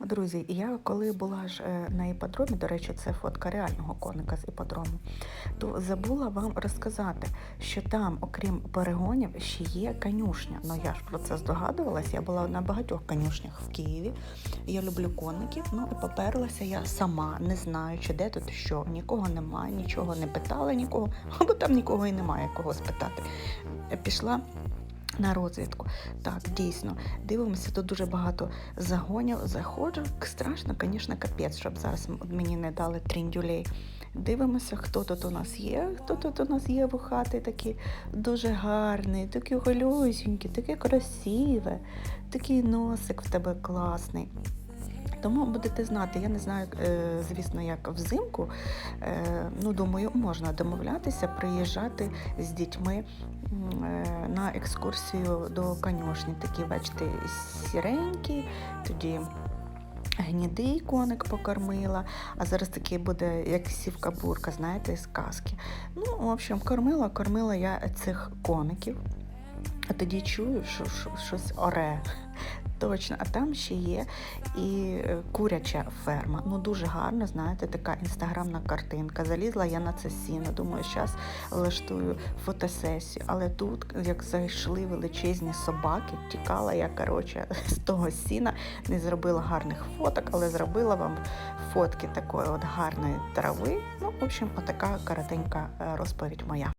Друзі, я коли була ж е, на іпподромі, до речі, це фотка реального коника з іпподрому, то забула вам розказати, що там, окрім перегонів, ще є конюшня. Ну я ж про це здогадувалась. Я була на багатьох конюшнях в Києві. Я люблю коників. Ну і поперлася я сама, не знаючи, де тут що. Нікого немає, нічого не питала нікого, або там нікого і немає кого спитати. Пішла на розвідку. Так, дійсно, дивимося, тут дуже багато загонів. Заходжу, страшно, звісно, капець, щоб зараз мені не дали тріндюлей. Дивимося, хто тут у нас є, хто тут у нас є вухатий такий дуже гарний, такий голюсінький, такий красиве, такий носик в тебе класний. Тому будете знати, я не знаю, е, звісно, як взимку. Е, Ну, думаю, можна домовлятися, приїжджати з дітьми е, на екскурсію до конюшні. Такі, бачите, сіренькі, тоді гнідий коник покормила, а зараз такий буде, як сівка бурка, знаєте, із казки. Ну, в общем, кормила, кормила я цих коників. А тоді чую, що щось оре. Точно, а там ще є і е, куряча ферма. Ну дуже гарно, знаєте, така інстаграмна картинка. Залізла я на це сіно. Думаю, зараз влаштую фотосесію. Але тут, як зайшли величезні собаки, тікала я коротше з того сіна, не зробила гарних фоток, але зробила вам фотки такої от гарної трави. Ну, в общем, отака коротенька е, розповідь моя.